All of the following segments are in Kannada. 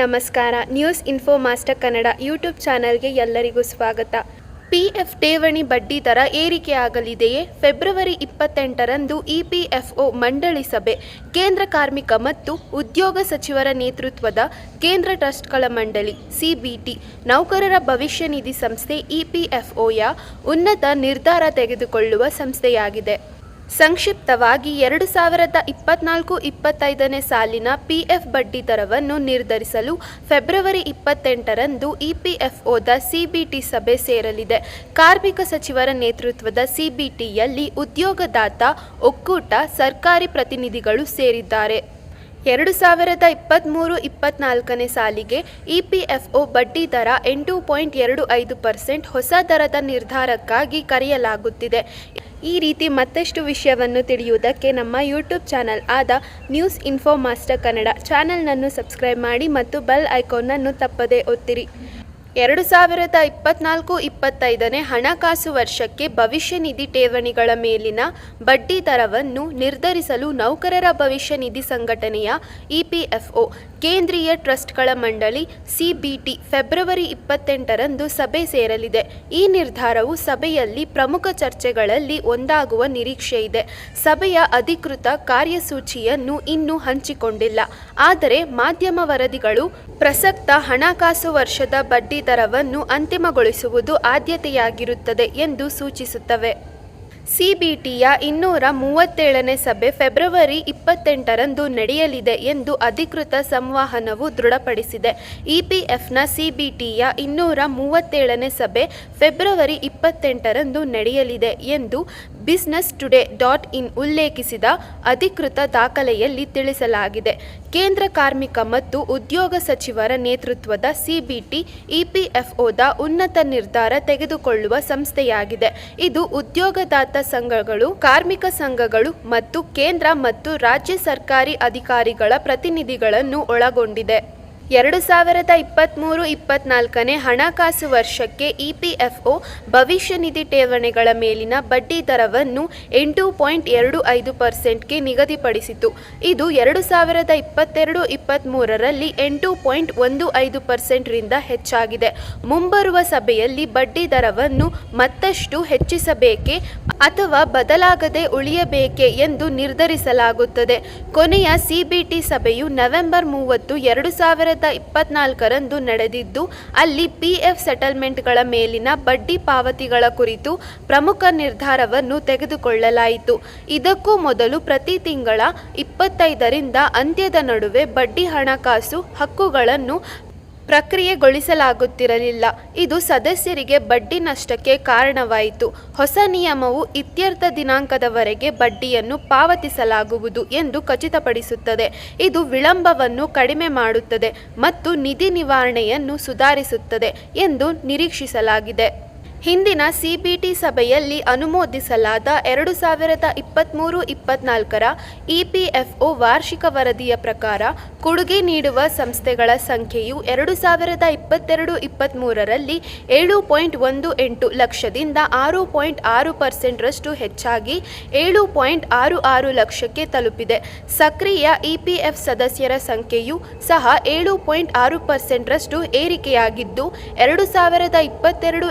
ನಮಸ್ಕಾರ. News info master Kannada YouTube ಚಾನಲ್ಗೆ ಎಲ್ಲರಿಗೂ ಸ್ವಾಗತ. ಪಿಎಫ್ ಠೇವಣಿ ಬಡ್ಡಿ ದರ ಏರಿಕೆಯಾಗಲಿದೆಯೇ? ಫೆಬ್ರವರಿ ಇಪ್ಪತ್ತೆಂಟರಂದು ಇಪಿಎಫ್ಒ ಮಂಡಳಿ ಸಭೆ. ಕೇಂದ್ರ ಕಾರ್ಮಿಕ ಮತ್ತು ಉದ್ಯೋಗ ಸಚಿವರ ನೇತೃತ್ವದ ಕೇಂದ್ರ ಟ್ರಸ್ಟ್ಗಳ ಮಂಡಳಿ ಸಿಬಿಟಿ ನೌಕರರ ಭವಿಷ್ಯ ನಿಧಿ ಸಂಸ್ಥೆ ಇಪಿಎಫ್ಒಯ ಉನ್ನತ ನಿರ್ಧಾರ ತೆಗೆದುಕೊಳ್ಳುವ ಸಂಸ್ಥೆಯಾಗಿದೆ. ಸಂಕ್ಷಿಪ್ತವಾಗಿ ಎರಡು ಸಾವಿರದ ಇಪ್ಪತ್ನಾಲ್ಕು ಇಪ್ಪತ್ತೈದನೇ ಸಾಲಿನ ಪಿಎಫ್ ಬಡ್ಡಿ ದರವನ್ನು ನಿರ್ಧರಿಸಲು ಫೆಬ್ರವರಿ ಇಪ್ಪತ್ತೆಂಟರಂದು ಇಪಿಎಫ್ಒದ ಸಿಬಿಟಿ ಸಭೆ ಸೇರಲಿದೆ. ಕಾರ್ಮಿಕ ಸಚಿವರ ನೇತೃತ್ವದ ಸಿಬಿಟಿಯಲ್ಲಿ ಉದ್ಯೋಗದಾತ ಒಕ್ಕೂಟ ಸರ್ಕಾರಿ ಪ್ರತಿನಿಧಿಗಳು ಸೇರಿದ್ದಾರೆ. ಎರಡು ಸಾವಿರದ ಇಪ್ಪತ್ತ್ಮೂರು ಇಪ್ಪತ್ನಾಲ್ಕನೇ ಸಾಲಿಗೆ ಇಪಿಎಫ್ಒ ಬಡ್ಡಿ ದರ ಎಂಟು ಪಾಯಿಂಟ್ ಎರಡು ಐದು ಪರ್ಸೆಂಟ್ ಹೊಸ ದರದ ನಿರ್ಧಾರಕ್ಕಾಗಿ ಕರೆಯಲಾಗುತ್ತಿದೆ. ಈ ರೀತಿ ಮತ್ತಷ್ಟು ವಿಷಯವನ್ನು ತಿಳಿಯುವುದಕ್ಕೆ ನಮ್ಮ ಯೂಟ್ಯೂಬ್ ಚಾನಲ್ ಆದ ನ್ಯೂಸ್ ಇನ್ಫೋ ಮಾಸ್ಟರ್ ಕನ್ನಡ ಚಾನಲ್ನನ್ನು ಸಬ್ಸ್ಕ್ರೈಬ್ ಮಾಡಿ ಮತ್ತು ಬೆಲ್ ಐಕಾನ್ನನ್ನು ತಪ್ಪದೇ ಒತ್ತಿರಿ. ಎರಡು ಸಾವಿರದ ಇಪ್ಪತ್ನಾಲ್ಕು ಇಪ್ಪತ್ತೈದನೇ ಹಣಕಾಸು ವರ್ಷಕ್ಕೆ ಭವಿಷ್ಯ ನಿಧಿ ಠೇವಣಿಗಳ ಮೇಲಿನ ಬಡ್ಡಿ ದರವನ್ನು ನಿರ್ಧರಿಸಲು ನೌಕರರ ಭವಿಷ್ಯ ನಿಧಿ ಸಂಘಟನೆಯ ಇಪಿಎಫ್ಒ ಕೇಂದ್ರೀಯ ಟ್ರಸ್ಟ್ಗಳ ಮಂಡಳಿ ಸಿಬಿಟಿ ಫೆಬ್ರವರಿ ಇಪ್ಪತ್ತೆಂಟರಂದು ಸಭೆ ಸೇರಲಿದೆ. ಈ ನಿರ್ಧಾರವು ಸಭೆಯಲ್ಲಿ ಪ್ರಮುಖ ಚರ್ಚೆಗಳಲ್ಲಿ ಒಂದಾಗುವ ನಿರೀಕ್ಷೆ ಇದೆ. ಸಭೆಯ ಅಧಿಕೃತ ಕಾರ್ಯಸೂಚಿಯನ್ನು ಇನ್ನೂ ಹಂಚಿಕೊಂಡಿಲ್ಲ. ಆದರೆ ಮಾಧ್ಯಮ ವರದಿಗಳು ಪ್ರಸಕ್ತ ಹಣಕಾಸು ವರ್ಷದ ಬಡ್ಡಿ ದರವನ್ನು ಅಂತಿಮಗೊಳಿಸುವುದು ಆದ್ಯತೆಯಾಗಿರುತ್ತದೆ ಎಂದು ಸೂಚಿಸುತ್ತವೆ. ಸಿಬಿಟಿಯ ಇನ್ನೂರ ಮೂವತ್ತೇಳನೇ ಸಭೆ ಫೆಬ್ರವರಿ ಇಪ್ಪತ್ತೆಂಟರಂದು ನಡೆಯಲಿದೆ ಎಂದು ಅಧಿಕೃತ ಸಂವಹನವು ದೃಢಪಡಿಸಿದೆ. ಇಪಿಎಫ್ನ ಸಿಬಿಟಿಯ ಇನ್ನೂರ ಮೂವತ್ತೇಳನೇ ಸಭೆ ಫೆಬ್ರವರಿ ಇಪ್ಪತ್ತೆಂಟರಂದು ನಡೆಯಲಿದೆ ಎಂದು ಬಿಸ್ನೆಸ್ ಟುಡೇ ಡಾಟ್ ಇನ್ ಉಲ್ಲೇಖಿಸಿದ ಅಧಿಕೃತ ದಾಖಲೆಯಲ್ಲಿ ತಿಳಿಸಲಾಗಿದೆ. ಕೇಂದ್ರ ಕಾರ್ಮಿಕ ಮತ್ತು ಉದ್ಯೋಗ ಸಚಿವರ ನೇತೃತ್ವದ ಸಿಬಿಟಿ ಇಪಿಎಫ್ಒದ ಉನ್ನತ ನಿರ್ಧಾರ ತೆಗೆದುಕೊಳ್ಳುವ ಸಂಸ್ಥೆಯಾಗಿದೆ. ಇದು ಉದ್ಯೋಗದಾತ ಸಂಘಗಳು, ಕಾರ್ಮಿಕ ಸಂಘಗಳು ಮತ್ತು ಕೇಂದ್ರ ಮತ್ತು ರಾಜ್ಯ ಸರ್ಕಾರಿ ಅಧಿಕಾರಿಗಳ ಪ್ರತಿನಿಧಿಗಳನ್ನು ಒಳಗೊಂಡಿದೆ. ಎರಡು ಸಾವಿರದ ಇಪ್ಪತ್ತ್ಮೂರು ಇಪ್ಪತ್ನಾಲ್ಕನೇ ಹಣಕಾಸು ವರ್ಷಕ್ಕೆ ಇ ಪಿ ಎಫ್ ಒ ಭವಿಷ್ಯ ನಿಧಿ ಠೇವಣಿಗಳ ಮೇಲಿನ ಬಡ್ಡಿ ದರವನ್ನು ಎಂಟು ಪಾಯಿಂಟ್ ಎರಡು ಐದು ಪರ್ಸೆಂಟ್ಗೆ ನಿಗದಿಪಡಿಸಿತು ಇದು ಎರಡು ಸಾವಿರದ ಇಪ್ಪತ್ತೆರಡು ಇಪ್ಪತ್ತ್ಮೂರರಲ್ಲಿ ಎಂಟು ಪಾಯಿಂಟ್ ಒಂದು ಐದು ಪರ್ಸೆಂಟ್ರಿಂದ ಹೆಚ್ಚಾಗಿದೆ. ಮುಂಬರುವ ಸಭೆಯಲ್ಲಿ ಬಡ್ಡಿ ದರವನ್ನು ಮತ್ತಷ್ಟು ಹೆಚ್ಚಿಸಬೇಕೆ ಅಥವಾ ಬದಲಾಗದೆ ಉಳಿಯಬೇಕೆ ಎಂದು ನಿರ್ಧರಿಸಲಾಗುತ್ತದೆ. ಕೊನೆಯ ಸಿಬಿಟಿ ಸಭೆಯು ನವೆಂಬರ್ ಮೂವತ್ತು, ಎರಡು ಸಾವಿರದ ಇಪ್ಪತ್ನಾಲ್ಕರಂದು ನಡೆದಿದ್ದು, ಅಲ್ಲಿ ಪಿಎಫ್ ಸೆಟಲ್ಮೆಂಟ್ಗಳ ಮೇಲಿನ ಬಡ್ಡಿ ಪಾವತಿಗಳ ಕುರಿತು ಪ್ರಮುಖ ನಿರ್ಧಾರವನ್ನು ತೆಗೆದುಕೊಳ್ಳಲಾಯಿತು. ಇದಕ್ಕೂ ಮೊದಲು ಪ್ರತಿ ತಿಂಗಳ ಇಪ್ಪತ್ತೈದರಿಂದ ಅಂತ್ಯದ ನಡುವೆ ಬಡ್ಡಿ ಹಣಕಾಸು ಹಕ್ಕುಗಳನ್ನು ಪ್ರಕ್ರಿಯೆಗೊಳಿಸಲಾಗುತ್ತಿರಲಿಲ್ಲ. ಇದು ಸದಸ್ಯರಿಗೆ ಬಡ್ಡಿ ನಷ್ಟಕ್ಕೆ ಕಾರಣವಾಯಿತು. ಹೊಸ ನಿಯಮವು ಇತ್ಯರ್ಥ ದಿನಾಂಕದವರೆಗೆ ಬಡ್ಡಿಯನ್ನು ಪಾವತಿಸಲಾಗುವುದು ಎಂದು ಖಚಿತಪಡಿಸುತ್ತದೆ. ಇದು ವಿಳಂಬವನ್ನು ಕಡಿಮೆ ಮಾಡುತ್ತದೆ ಮತ್ತು ನಿಧಿ ನಿವಾರಣೆಯನ್ನು ಸುಧಾರಿಸುತ್ತದೆ ಎಂದು ನಿರೀಕ್ಷಿಸಲಾಗಿದೆ. ಹಿಂದಿನ ಸಿಬಿಟಿ ಸಭೆಯಲ್ಲಿ ಅನುಮೋದಿಸಲಾದ ಎರಡು ಸಾವಿರದ ಇಪ್ಪತ್ತ್ಮೂರು ಇಪ್ಪತ್ನಾಲ್ಕರ ಇಪಿಎಫ್ಒ ವಾರ್ಷಿಕ ವರದಿಯ ಪ್ರಕಾರ ಕೊಡುಗೆ ನೀಡುವ ಸಂಸ್ಥೆಗಳ ಸಂಖ್ಯೆಯು ಎರಡು ಸಾವಿರದ ಇಪ್ಪತ್ತೆರಡು ಇಪ್ಪತ್ತ್ಮೂರರಲ್ಲಿ ಏಳು ಪಾಯಿಂಟ್ ಒಂದು ಎಂಟು ಲಕ್ಷದಿಂದ ಆರು ಪಾಯಿಂಟ್ ಆರು ಪರ್ಸೆಂಟ್ರಷ್ಟು ಹೆಚ್ಚಾಗಿ ಏಳು ಪಾಯಿಂಟ್ ಆರು ಆರು ಲಕ್ಷಕ್ಕೆ ತಲುಪಿದೆ. ಸಕ್ರಿಯ ಇಪಿಎಫ್ ಸದಸ್ಯರ ಸಂಖ್ಯೆಯು ಸಹ ಏಳು ಪಾಯಿಂಟ್ ಆರು ಪರ್ಸೆಂಟ್ರಷ್ಟು ಏರಿಕೆಯಾಗಿದ್ದು, ಎರಡು ಸಾವಿರದ ಇಪ್ಪತ್ತೆರಡು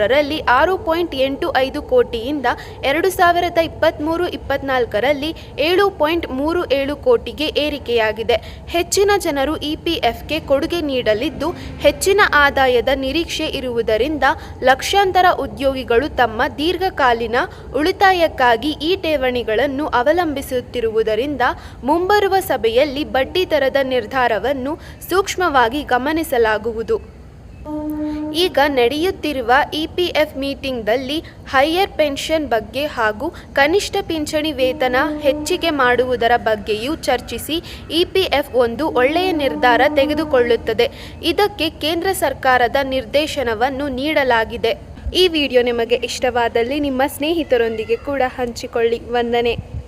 ಇಪ್ಪತ್ತ್ಮೂರರಲ್ಲಿ ಆರು ಪಾಯಿಂಟ್ ಎಂಟು ಐದು ಕೋಟಿಯಿಂದ ಎರಡು ಸಾವಿರದ ಇಪ್ಪತ್ತ್ಮೂರು ಇಪ್ಪತ್ನಾಲ್ಕರಲ್ಲಿ ಏಳು ಪಾಯಿಂಟ್ ಮೂರು ಏಳು ಕೋಟಿಗೆ ಏರಿಕೆಯಾಗಿದೆ. ಹೆಚ್ಚಿನ ಜನರು ಇಪಿಎಫ್ಗೆ ಕೊಡುಗೆ ನೀಡಲಿದ್ದು, ಹೆಚ್ಚಿನ ಆದಾಯದ ನಿರೀಕ್ಷೆ ಇರುವುದರಿಂದ ಲಕ್ಷಾಂತರ ಉದ್ಯೋಗಿಗಳು ತಮ್ಮ ದೀರ್ಘಕಾಲೀನ ಉಳಿತಾಯಕ್ಕಾಗಿ ಈ ಠೇವಣಿಗಳನ್ನು ಅವಲಂಬಿಸುತ್ತಿರುವುದರಿಂದ ಮುಂಬರುವ ಸಭೆಯಲ್ಲಿ ಬಡ್ಡಿದರದ ನಿರ್ಧಾರವನ್ನು ಸೂಕ್ಷ್ಮವಾಗಿ ಗಮನಿಸಲಾಗುವುದು. ಈಗ ನಡೆಯುತ್ತಿರುವ ಇಪಿಎಫ್ ಮೀಟಿಂಗ್ದಲ್ಲಿ ಹೈಯರ್ ಪೆನ್ಷನ್ ಬಗ್ಗೆ ಹಾಗೂ ಕನಿಷ್ಠ ಪಿಂಚಣಿ ವೇತನ ಹೆಚ್ಚಿಗೆ ಮಾಡುವುದರ ಬಗ್ಗೆಯೂ ಚರ್ಚಿಸಿ ಇಪಿಎಫ್ ಒಂದು ಒಳ್ಳೆಯ ನಿರ್ಧಾರ ತೆಗೆದುಕೊಳ್ಳುತ್ತದೆ. ಇದಕ್ಕೆ ಕೇಂದ್ರ ಸರ್ಕಾರದ ನಿರ್ದೇಶನವನ್ನು ನೀಡಲಾಗಿದೆ. ಈ ವಿಡಿಯೋ ನಿಮಗೆ ಇಷ್ಟವಾದಲ್ಲಿ ನಿಮ್ಮ ಸ್ನೇಹಿತರೊಂದಿಗೆ ಕೂಡ ಹಂಚಿಕೊಳ್ಳಿ. ವಂದನೆ.